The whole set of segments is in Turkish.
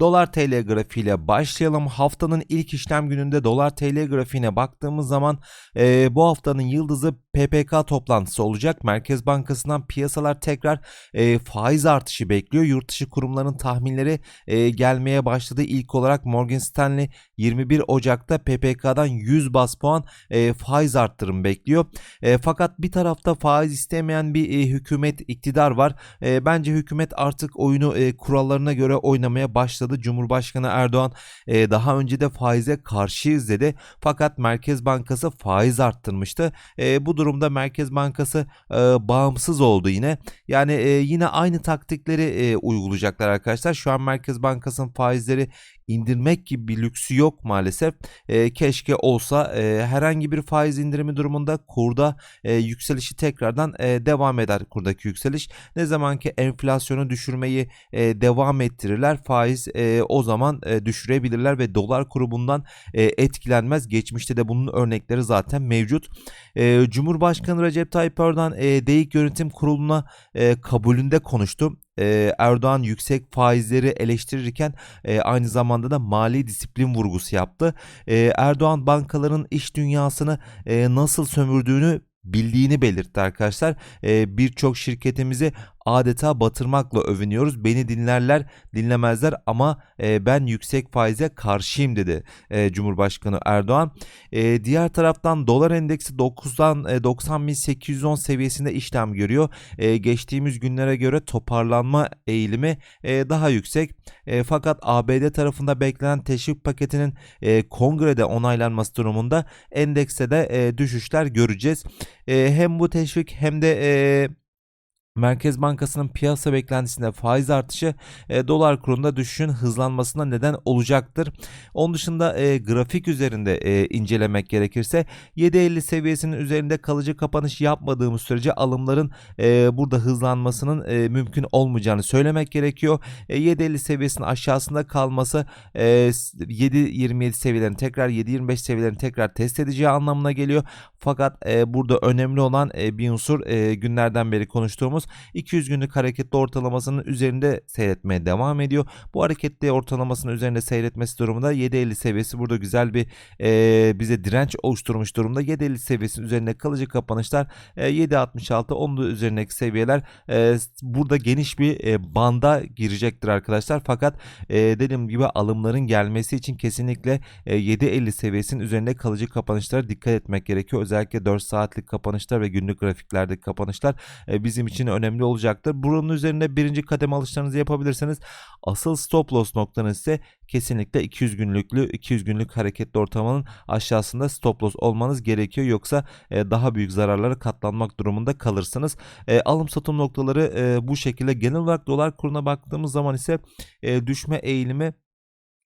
Dolar TL grafiğiyle başlayalım. Haftanın ilk işlem gününde Dolar TL grafiğine baktığımız zaman e, bu haftanın yıldızı PPK toplantısı olacak. Merkez Bankası'ndan piyasalar tekrar e, faiz artışı bekliyor. Yurt dışı kurumların tahminleri e, gelmeye başladı. İlk olarak Morgan Stanley 21 Ocak'ta PPK'dan 100 bas puan e, faiz arttırım bekliyor. E, fakat bir tarafta faiz istemeyen bir e, hükümet iktidar var. E, bence hükümet artık oyunu e, kurallarına göre oynamaya başladı. Cumhurbaşkanı Erdoğan e, daha önce de faize karşıyız dedi. Fakat Merkez Bankası faiz arttırmıştı. E, bu durumda Merkez Bankası e, bağımsız oldu yine. Yani e, yine aynı taktikleri e, uygulayacaklar arkadaşlar. Şu an Merkez Bankası'nın faizleri indirmek gibi bir lüksü yok maalesef. E, keşke olsa e, herhangi bir faiz indirimi durumunda kurda e, yükselişi tekrardan e, devam eder kurdaki yükseliş. Ne zaman ki enflasyonu düşürmeyi e, devam ettirirler faiz e, o zaman e, düşürebilirler ve dolar kuru bundan e, etkilenmez. Geçmişte de bunun örnekleri zaten mevcut. E, Cumhurbaşkanı Recep Tayyip Erdoğan e, DEİK Yönetim Kurulu'na e, kabulünde konuştu e, Erdoğan yüksek faizleri eleştirirken e, aynı zamanda da mali disiplin vurgusu yaptı. E, Erdoğan bankaların iş dünyasını e, nasıl sömürdüğünü bildiğini belirtti arkadaşlar. E, Birçok şirketimizi adeta batırmakla övünüyoruz. Beni dinlerler, dinlemezler ama e, ben yüksek faize karşıyım dedi e, Cumhurbaşkanı Erdoğan. E, diğer taraftan dolar endeksi 9'dan e, 90.810 seviyesinde işlem görüyor. E, geçtiğimiz günlere göre toparlanma eğilimi e, daha yüksek. E, fakat ABD tarafında beklenen teşvik paketinin e, kongrede onaylanması durumunda endekste de e, düşüşler göreceğiz. E, hem bu teşvik hem de e, Merkez Bankası'nın piyasa beklentisinde faiz artışı e, dolar kurunda düşüşün hızlanmasına neden olacaktır. Onun dışında e, grafik üzerinde e, incelemek gerekirse 7.50 seviyesinin üzerinde kalıcı kapanış yapmadığımız sürece alımların e, burada hızlanmasının e, mümkün olmayacağını söylemek gerekiyor. E, 7.50 seviyesinin aşağısında kalması e, 7.27 seviyelerini tekrar 7.25 seviyelerini tekrar test edeceği anlamına geliyor. Fakat e, burada önemli olan e, bir unsur e, günlerden beri konuştuğumuz 200 günlük hareketli ortalamasının üzerinde seyretmeye devam ediyor. Bu hareketli ortalamasının üzerinde seyretmesi durumunda 7.50 seviyesi burada güzel bir e, bize direnç oluşturmuş durumda. 7.50 seviyesinin üzerinde kalıcı kapanışlar e, 7.66 onun da üzerindeki seviyeler e, burada geniş bir e, banda girecektir arkadaşlar. Fakat e, dediğim gibi alımların gelmesi için kesinlikle e, 7.50 seviyesinin üzerinde kalıcı kapanışlara dikkat etmek gerekiyor. Özellikle 4 saatlik kapanışlar ve günlük grafiklerdeki kapanışlar e, bizim için önemli olacaktır. Bunun üzerinde birinci kademe alışlarınızı yapabilirsiniz. Asıl stop loss noktanız ise kesinlikle 200 günlüklü 200 günlük hareketli ortalamanın aşağısında stop loss olmanız gerekiyor. Yoksa e, daha büyük zararlara katlanmak durumunda kalırsınız. E, alım satım noktaları e, bu şekilde genel olarak dolar kuruna baktığımız zaman ise e, düşme eğilimi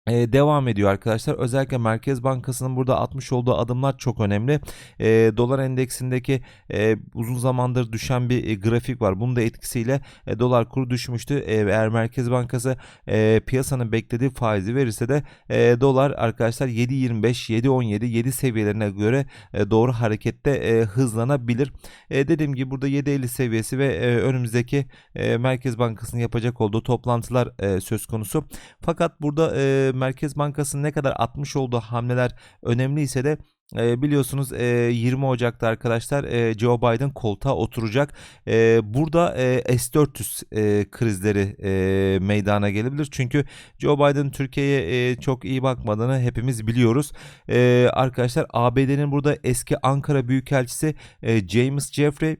ee, devam ediyor arkadaşlar. Özellikle Merkez Bankası'nın burada atmış olduğu adımlar çok önemli. E, dolar endeksindeki e, uzun zamandır düşen bir e, grafik var. Bunun da etkisiyle e, dolar kuru düşmüştü. E, eğer Merkez Bankası e, piyasanın beklediği faizi verirse de e, dolar arkadaşlar 7.25, 7.17, 7 seviyelerine göre e, doğru harekette e, hızlanabilir. E, dediğim gibi burada 7.50 seviyesi ve e, önümüzdeki e, Merkez Bankası'nın yapacak olduğu toplantılar e, söz konusu. Fakat burada e, Merkez Bankası'nın ne kadar atmış olduğu hamleler önemliyse de e, biliyorsunuz e, 20 Ocak'ta arkadaşlar e, Joe Biden koltuğa oturacak. E, burada e, S-400 e, krizleri e, meydana gelebilir. Çünkü Joe Biden Türkiye'ye e, çok iyi bakmadığını hepimiz biliyoruz. E, arkadaşlar ABD'nin burada eski Ankara Büyükelçisi e, James Jeffrey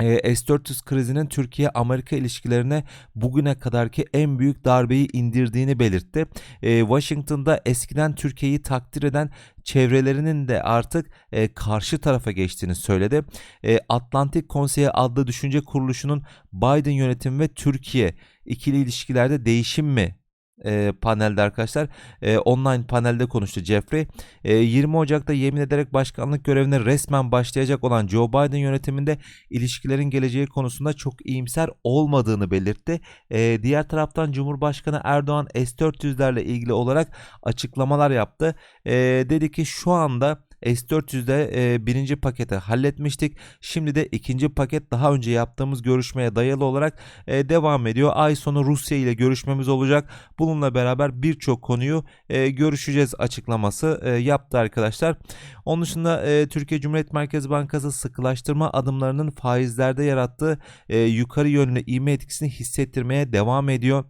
e, S-400 krizinin Türkiye-Amerika ilişkilerine bugüne kadarki en büyük darbeyi indirdiğini belirtti. E, Washington'da eskiden Türkiye'yi takdir eden çevrelerinin de artık e, karşı tarafa geçtiğini söyledi. E, Atlantik Konseyi adlı düşünce kuruluşunun Biden yönetimi ve Türkiye ikili ilişkilerde değişim mi e, panelde arkadaşlar e, online panelde konuştu Jeffrey. E, 20 Ocak'ta yemin ederek başkanlık görevine resmen başlayacak olan Joe Biden yönetiminde ilişkilerin geleceği konusunda çok iyimser olmadığını belirtti. E, diğer taraftan Cumhurbaşkanı Erdoğan S-400'lerle ilgili olarak açıklamalar yaptı. E, dedi ki şu anda S400'de e, birinci paketi halletmiştik. Şimdi de ikinci paket daha önce yaptığımız görüşmeye dayalı olarak e, devam ediyor. Ay sonu Rusya ile görüşmemiz olacak. Bununla beraber birçok konuyu e, görüşeceğiz açıklaması e, yaptı arkadaşlar. Onun dışında e, Türkiye Cumhuriyet Merkez Bankası sıkılaştırma adımlarının faizlerde yarattığı e, yukarı yönlü ivme etkisini hissettirmeye devam ediyor.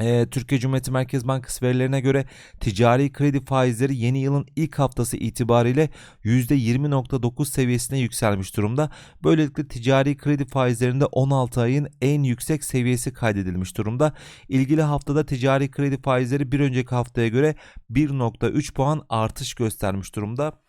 Ee, Türkiye Cumhuriyeti Merkez Bankası verilerine göre ticari kredi faizleri yeni yılın ilk haftası itibariyle %20.9 seviyesine yükselmiş durumda. Böylelikle ticari kredi faizlerinde 16 ayın en yüksek seviyesi kaydedilmiş durumda. İlgili haftada ticari kredi faizleri bir önceki haftaya göre 1.3 puan artış göstermiş durumda.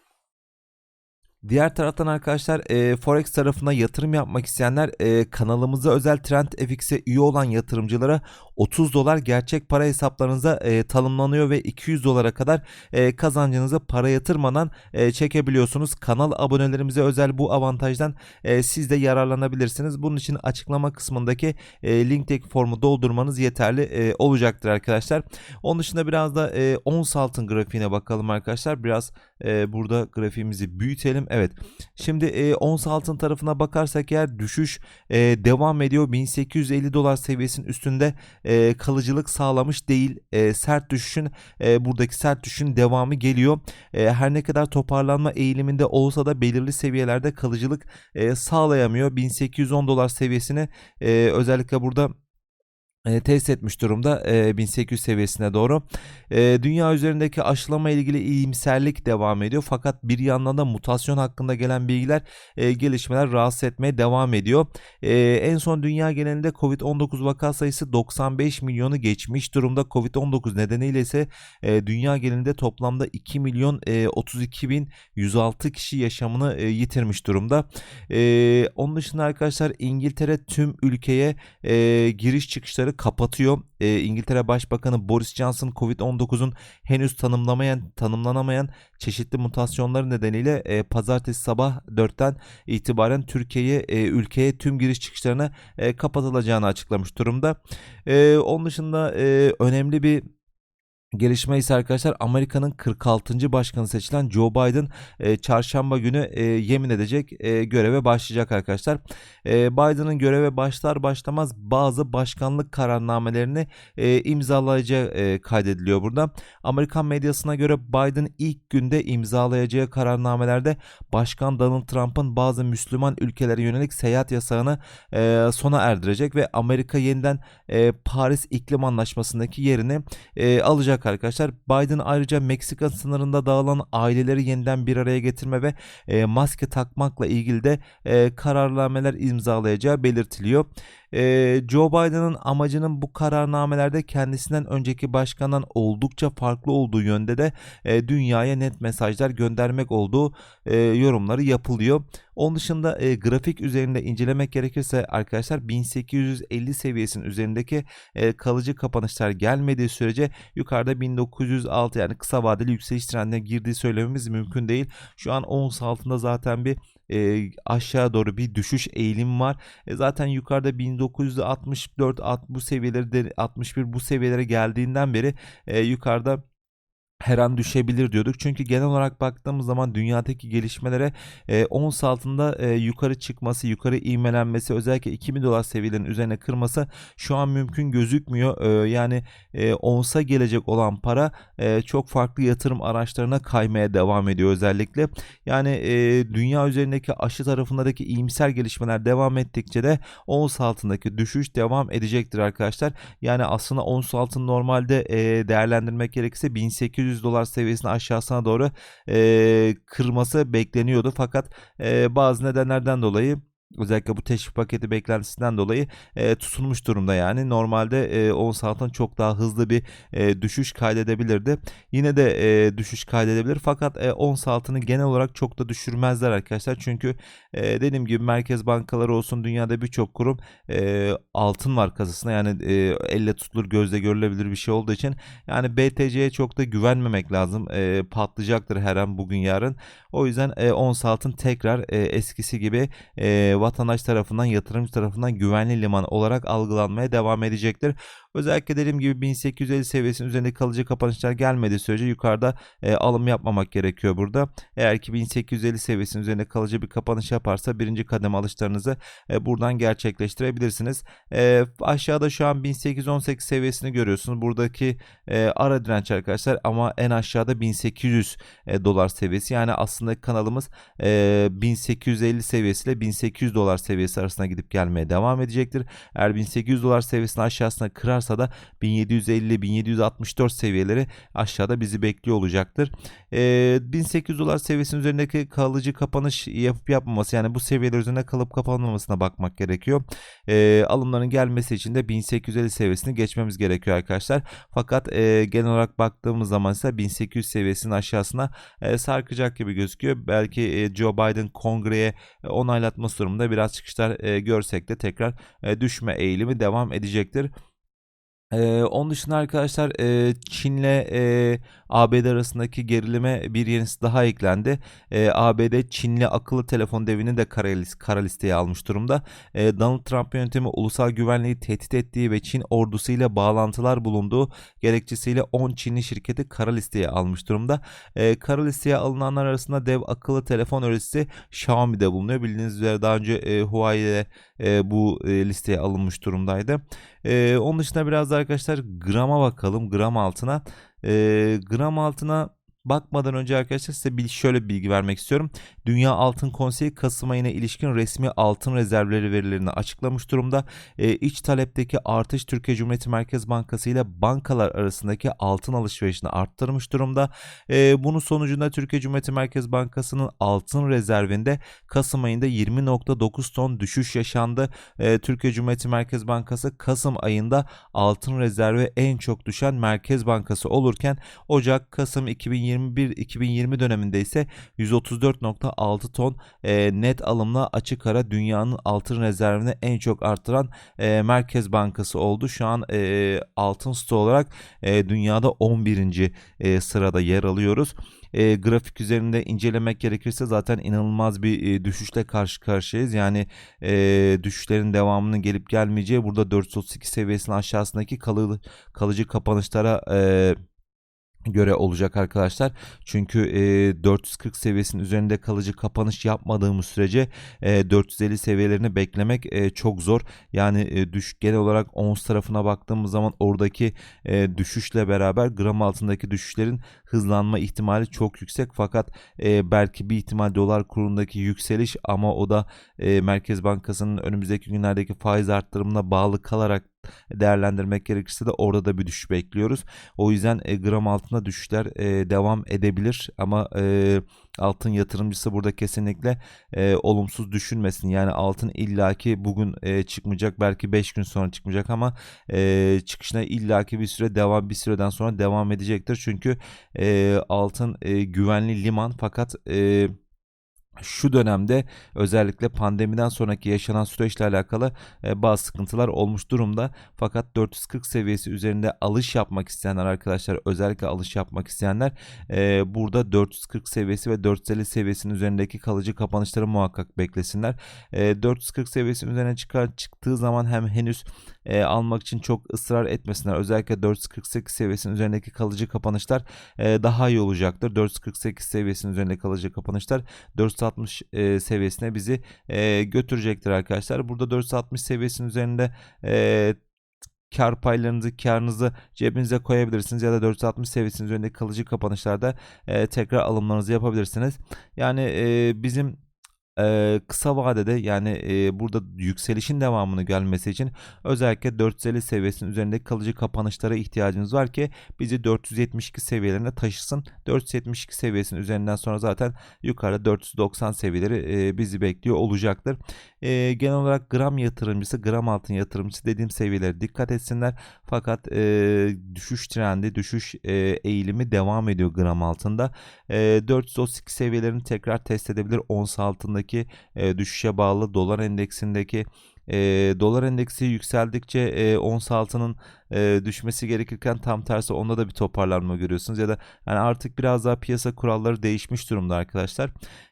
Diğer taraftan arkadaşlar e, Forex tarafına yatırım yapmak isteyenler e, kanalımıza özel Trend FX'e üye olan yatırımcılara 30 dolar gerçek para hesaplarınıza e, tanımlanıyor ve 200 dolara kadar e, kazancınızı para yatırmadan e, çekebiliyorsunuz. Kanal abonelerimize özel bu avantajdan e, siz de yararlanabilirsiniz. Bunun için açıklama kısmındaki e, linkteki formu doldurmanız yeterli e, olacaktır arkadaşlar. Onun dışında biraz da e, ons altın grafiğine bakalım arkadaşlar. Biraz burada grafiğimizi büyütelim. Evet. Şimdi e, ons altın tarafına bakarsak eğer düşüş e, devam ediyor. 1850 dolar seviyesinin üstünde e, kalıcılık sağlamış değil. E, sert düşüşün e, buradaki sert düşüşün devamı geliyor. E, her ne kadar toparlanma eğiliminde olsa da belirli seviyelerde kalıcılık e, sağlayamıyor. 1810 dolar seviyesini e, özellikle burada e, test etmiş durumda e, 1800 seviyesine doğru. E, dünya üzerindeki aşılama ilgili iyimserlik devam ediyor. Fakat bir yandan da mutasyon hakkında gelen bilgiler, e, gelişmeler rahatsız etmeye devam ediyor. E, en son dünya genelinde Covid-19 vaka sayısı 95 milyonu geçmiş durumda. Covid-19 nedeniyle ise dünya genelinde toplamda 2 milyon e, 32 bin 106 kişi yaşamını yitirmiş durumda. Onun dışında arkadaşlar İngiltere tüm ülkeye giriş çıkışları kapatıyor. E, İngiltere Başbakanı Boris Johnson Covid-19'un henüz tanımlamayan, tanımlanamayan çeşitli mutasyonları nedeniyle e, pazartesi sabah 4'ten itibaren Türkiye'ye e, ülkeye tüm giriş çıkışlarına e, kapatılacağını açıklamış durumda. E, onun dışında e, önemli bir Gelişme ise arkadaşlar Amerika'nın 46. başkanı seçilen Joe Biden e, çarşamba günü e, yemin edecek e, göreve başlayacak arkadaşlar. E, Biden'ın göreve başlar başlamaz bazı başkanlık kararnamelerini e, imzalayacağı e, kaydediliyor burada. Amerikan medyasına göre Biden ilk günde imzalayacağı kararnamelerde Başkan Donald Trump'ın bazı Müslüman ülkelere yönelik seyahat yasağını e, sona erdirecek ve Amerika yeniden e, Paris İklim Anlaşması'ndaki yerini e, alacak arkadaşlar. Biden ayrıca Meksika sınırında dağılan aileleri yeniden bir araya getirme ve e, maske takmakla ilgili de e, kararnameler imzalayacağı belirtiliyor. Ee, Joe Biden'ın amacının bu kararnamelerde kendisinden önceki başkandan oldukça farklı olduğu yönde de e, dünyaya net mesajlar göndermek olduğu e, yorumları yapılıyor. Onun dışında e, grafik üzerinde incelemek gerekirse arkadaşlar 1850 seviyesinin üzerindeki e, kalıcı kapanışlar gelmediği sürece yukarıda 1906 yani kısa vadeli yükseliş trendine girdiği söylememiz mümkün değil. Şu an ons altında zaten bir e, aşağı doğru bir düşüş eğilim var. E, zaten yukarıda 1964 bu seviyeleri 61 bu seviyelere geldiğinden beri e, yukarıda her an düşebilir diyorduk. Çünkü genel olarak baktığımız zaman dünyadaki gelişmelere e, ons altında e, yukarı çıkması, yukarı ivmelenmesi özellikle 2000 dolar seviyelerinin üzerine kırması şu an mümkün gözükmüyor. E, yani e, onsa gelecek olan para e, çok farklı yatırım araçlarına kaymaya devam ediyor özellikle. Yani e, dünya üzerindeki aşı tarafındaki iyimser gelişmeler devam ettikçe de ons altındaki düşüş devam edecektir arkadaşlar. Yani aslında ons altın normalde e, değerlendirmek gerekirse 1800 100 dolar seviyesini aşağısına doğru e, kırması bekleniyordu. Fakat e, bazı nedenlerden dolayı Özellikle bu teşvik paketi beklentisinden dolayı e, tutunmuş durumda yani. Normalde e, ons altın çok daha hızlı bir e, düşüş kaydedebilirdi. Yine de e, düşüş kaydedebilir fakat e, ons altını genel olarak çok da düşürmezler arkadaşlar. Çünkü e, dediğim gibi merkez bankaları olsun dünyada birçok kurum e, altın var kasasına yani e, elle tutulur gözle görülebilir bir şey olduğu için yani BTC'ye çok da güvenmemek lazım. E, patlayacaktır her an bugün yarın. O yüzden e, ons altın tekrar e, eskisi gibi e, vatandaş tarafından yatırımcı tarafından güvenli liman olarak algılanmaya devam edecektir. Özellikle dediğim gibi 1850 seviyesinin üzerinde kalıcı kapanışlar gelmediği sürece yukarıda e, alım yapmamak gerekiyor burada. Eğer ki 1850 seviyesinin üzerinde kalıcı bir kapanış yaparsa birinci kademe alışlarınızı e, buradan gerçekleştirebilirsiniz. E, aşağıda şu an 1818 seviyesini görüyorsunuz. Buradaki e, ara direnç arkadaşlar ama en aşağıda 1800 e, dolar seviyesi. Yani aslında kanalımız e, 1850 seviyesiyle 1800 dolar seviyesi arasında gidip gelmeye devam edecektir. Eğer 1800 dolar seviyesini aşağısına kırarsa da 1750-1764 seviyeleri aşağıda bizi bekliyor olacaktır. E, 1800 dolar seviyesinin üzerindeki kalıcı kapanış yapıp yapmaması yani bu seviyeler üzerinde kalıp kapanmamasına bakmak gerekiyor. E, alımların gelmesi için de 1850 seviyesini geçmemiz gerekiyor arkadaşlar. Fakat e, genel olarak baktığımız zaman ise 1800 seviyesinin aşağısına e, sarkacak gibi gözüküyor. Belki e, Joe Biden kongreye e, onaylatması durumunda biraz çıkışlar e, görsek de tekrar e, düşme eğilimi devam edecektir. Ee, onun dışında arkadaşlar e, Çin'le e, ABD arasındaki gerilime bir yenisi daha eklendi. E, ABD Çinli akıllı telefon devini de kara, list, kara listeye almış durumda. E, Donald Trump yönetimi ulusal güvenliği tehdit ettiği ve Çin ordusuyla bağlantılar bulunduğu gerekçesiyle 10 Çinli şirketi kara listeye almış durumda. E, kara listeye alınanlar arasında dev akıllı telefon üreticisi Xiaomi de bulunuyor. Bildiğiniz üzere daha önce e, Huawei e, bu e, listeye alınmış durumdaydı. E, onun dışında biraz da arkadaşlar grama bakalım. Gram altına. E, gram altına bakmadan önce arkadaşlar size bir şöyle bir bilgi vermek istiyorum. Dünya Altın Konseyi Kasım ayına ilişkin resmi altın rezervleri verilerini açıklamış durumda. E, iç talepteki artış Türkiye Cumhuriyeti Merkez Bankası ile bankalar arasındaki altın alışverişini arttırmış durumda. E, bunun sonucunda Türkiye Cumhuriyeti Merkez Bankası'nın altın rezervinde Kasım ayında 20.9 ton düşüş yaşandı. E, Türkiye Cumhuriyeti Merkez Bankası Kasım ayında altın rezervi en çok düşen merkez bankası olurken Ocak Kasım 2021-2020 döneminde ise 134.6 ton e, net alımla açık ara dünyanın altın rezervini en çok arttıran e, merkez bankası oldu. Şu an e, altın stoğu olarak e, dünyada 11. E, sırada yer alıyoruz. E, grafik üzerinde incelemek gerekirse zaten inanılmaz bir e, düşüşle karşı karşıyayız. Yani e, düşüşlerin devamının gelip gelmeyeceği burada 432 seviyesinin aşağısındaki kalı, kalıcı kapanışlara e, göre olacak arkadaşlar. Çünkü e, 440 seviyesinin üzerinde kalıcı kapanış yapmadığımız sürece e, 450 seviyelerini beklemek e, çok zor. Yani e, düş genel olarak ons tarafına baktığımız zaman oradaki e, düşüşle beraber gram altındaki düşüşlerin hızlanma ihtimali çok yüksek. Fakat e, belki bir ihtimal dolar kurundaki yükseliş ama o da e, Merkez Bankası'nın önümüzdeki günlerdeki faiz arttırımına bağlı kalarak değerlendirmek gerekirse de orada da bir düşüş bekliyoruz. O yüzden e, gram altında düşüşler e, devam edebilir ama e, altın yatırımcısı burada kesinlikle e, olumsuz düşünmesin. Yani altın illaki bugün e, çıkmayacak belki 5 gün sonra çıkmayacak ama e, çıkışına illaki bir süre devam bir süreden sonra devam edecektir. Çünkü e, altın e, güvenli liman fakat e, şu dönemde özellikle pandemiden sonraki yaşanan süreçle alakalı e, bazı sıkıntılar olmuş durumda. Fakat 440 seviyesi üzerinde alış yapmak isteyenler arkadaşlar özellikle alış yapmak isteyenler e, burada 440 seviyesi ve 450 seviyesinin üzerindeki kalıcı kapanışları muhakkak beklesinler. E, 440 seviyesinin üzerine çıkar çıktığı zaman hem henüz e, almak için çok ısrar etmesinler. Özellikle 448 seviyesinin üzerindeki kalıcı kapanışlar e, daha iyi olacaktır. 448 seviyesinin üzerindeki kalıcı kapanışlar 460 e, seviyesine bizi e, götürecektir arkadaşlar. Burada 460 seviyesinin üzerinde e, kar paylarınızı, karınızı cebinize koyabilirsiniz ya da 460 seviyesinin üzerindeki kalıcı kapanışlarda e, tekrar alımlarınızı yapabilirsiniz. Yani e, bizim e, kısa vadede yani e, burada yükselişin devamını gelmesi için özellikle 450 seviyesinin üzerindeki kalıcı kapanışlara ihtiyacınız var ki bizi 472 seviyelerine taşısın. 472 seviyesinin üzerinden sonra zaten yukarıda 490 seviyeleri e, bizi bekliyor olacaktır. E, genel olarak gram yatırımcısı, gram altın yatırımcısı dediğim seviyelere dikkat etsinler. Fakat e, düşüş trendi, düşüş e, eğilimi devam ediyor gram altında. E, 432 seviyelerini tekrar test edebilir. Ons altındaki e, düşüşe bağlı dolar endeksindeki e, dolar endeksi yükseldikçe e, ons altının e, düşmesi gerekirken tam tersi onda da bir toparlanma görüyorsunuz ya da yani artık biraz daha piyasa kuralları değişmiş durumda arkadaşlar.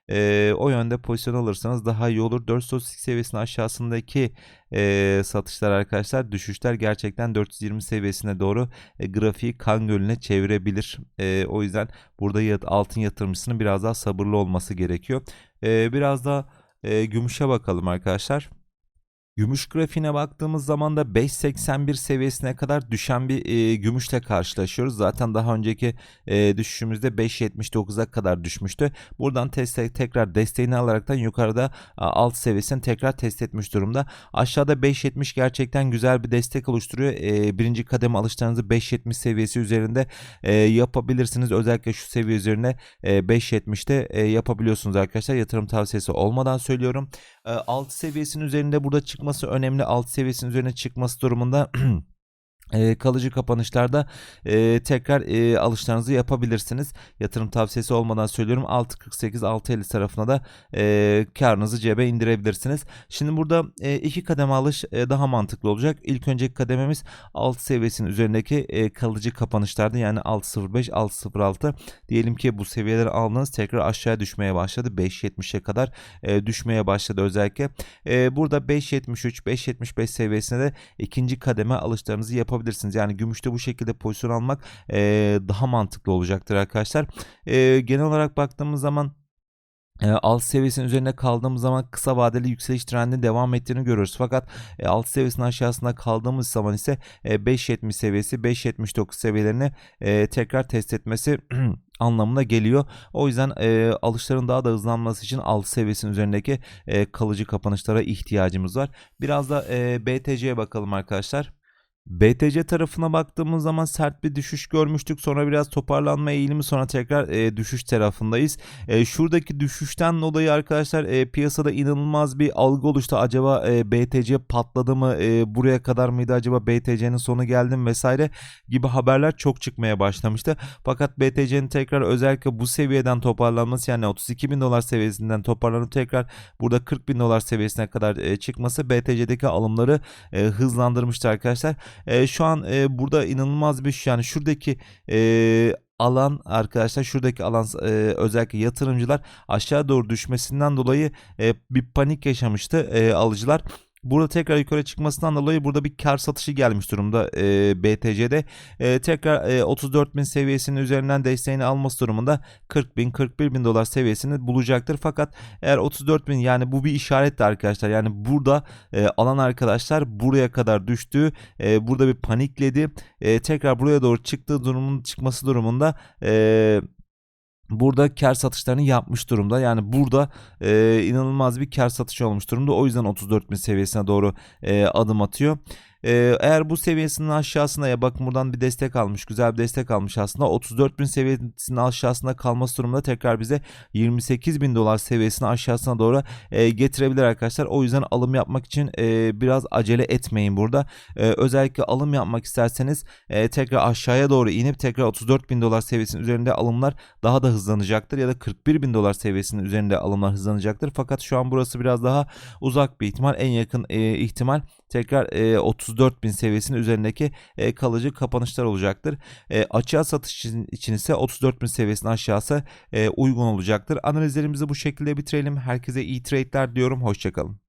E, o yönde pozisyon alırsanız daha iyi olur. 432 seviyesinin aşağısındaki e, satışlar arkadaşlar düşüşler gerçekten 420 seviyesine doğru e, grafiği kan gölüne çevirebilir. E, o yüzden burada yat, altın yatırımcısının biraz daha sabırlı olması gerekiyor. E, biraz daha e, gümüşe bakalım arkadaşlar. Gümüş grafiğine baktığımız zaman da 5.81 seviyesine kadar düşen bir e, gümüşle karşılaşıyoruz. Zaten daha önceki e, düşüşümüzde 5.79'a kadar düşmüştü. Buradan test, tekrar desteğini alaraktan yukarıda a, alt seviyesini tekrar test etmiş durumda. Aşağıda 5.70 gerçekten güzel bir destek oluşturuyor. E, birinci kademe alışlarınızı 5.70 seviyesi üzerinde e, yapabilirsiniz. Özellikle şu seviye üzerine e, 5.70'te e, yapabiliyorsunuz arkadaşlar. Yatırım tavsiyesi olmadan söylüyorum. E, alt seviyesinin üzerinde burada çıkması önemli. Alt seviyesinin üzerine çıkması durumunda E, kalıcı kapanışlarda e, tekrar e, alışlarınızı yapabilirsiniz. Yatırım tavsiyesi olmadan söylüyorum 6.48 6.50 tarafına da e, karınızı cebe indirebilirsiniz. Şimdi burada e, iki kademe alış e, daha mantıklı olacak. İlk önceki kadememiz alt seviyesinin üzerindeki e, kalıcı kapanışlarda yani 6.05 6.06 diyelim ki bu seviyeleri aldınız tekrar aşağıya düşmeye başladı. 5.70'e kadar e, düşmeye başladı özellikle. E, burada 5.73 5.75 seviyesine de ikinci kademe alışlarınızı yapabilirsiniz yapabilirsiniz. Yani gümüşte bu şekilde pozisyon almak e, daha mantıklı olacaktır arkadaşlar. E, genel olarak baktığımız zaman e, alt seviyesinin üzerinde kaldığımız zaman kısa vadeli yükseliş trendinin devam ettiğini görüyoruz. Fakat e, alt seviyesinin aşağısında kaldığımız zaman ise e, 5.70 seviyesi 5.79 seviyelerini e, tekrar test etmesi anlamına geliyor. O yüzden e, alışların daha da hızlanması için alt seviyesinin üzerindeki e, kalıcı kapanışlara ihtiyacımız var. Biraz da e, BTC'ye bakalım arkadaşlar. BTC tarafına baktığımız zaman sert bir düşüş görmüştük. Sonra biraz toparlanma eğilimi sonra tekrar e, düşüş tarafındayız. E, şuradaki düşüşten dolayı arkadaşlar e, piyasada inanılmaz bir algı oluştu. Acaba e, BTC patladı mı? E, buraya kadar mıydı acaba BTC'nin sonu geldi mi vesaire gibi haberler çok çıkmaya başlamıştı. Fakat BTC'nin tekrar özellikle bu seviyeden toparlanması yani 32 bin dolar seviyesinden toparlanıp tekrar burada 40 bin dolar seviyesine kadar e, çıkması BTC'deki alımları e, hızlandırmıştı arkadaşlar. E, şu an e, burada inanılmaz bir şey yani şuradaki e, alan arkadaşlar şuradaki alan e, özellikle yatırımcılar aşağı doğru düşmesinden dolayı e, bir panik yaşamıştı e, alıcılar. Burada tekrar yukarı çıkmasından dolayı burada bir kar satışı gelmiş durumda e, BTC'de. E, tekrar e, 34 bin seviyesinin üzerinden desteğini alması durumunda 40 bin 41 bin dolar seviyesini bulacaktır. Fakat eğer 34 bin yani bu bir işaret arkadaşlar. Yani burada e, alan arkadaşlar buraya kadar düştü. E, burada bir panikledi. E, tekrar buraya doğru çıktığı durumun çıkması durumunda e, burada kar satışlarını yapmış durumda. Yani burada e, inanılmaz bir kar satışı olmuş durumda. O yüzden 34 bin seviyesine doğru e, adım atıyor. Ee, eğer bu seviyesinin aşağısına ya bakın buradan bir destek almış. Güzel bir destek almış aslında. 34.000 seviyesinin aşağısına kalması durumunda tekrar bize 28.000 dolar seviyesinin aşağısına doğru e, getirebilir arkadaşlar. O yüzden alım yapmak için e, biraz acele etmeyin burada. E, özellikle alım yapmak isterseniz e, tekrar aşağıya doğru inip tekrar 34.000 dolar seviyesinin üzerinde alımlar daha da hızlanacaktır. Ya da 41.000 dolar seviyesinin üzerinde alımlar hızlanacaktır. Fakat şu an burası biraz daha uzak bir ihtimal. En yakın e, ihtimal tekrar e, 30 34.000 seviyesinin üzerindeki e, kalıcı kapanışlar olacaktır. E, açığa satış için, için ise 34.000 seviyesinin aşağısı e, uygun olacaktır. Analizlerimizi bu şekilde bitirelim. Herkese iyi trade'ler diyorum. Hoşçakalın.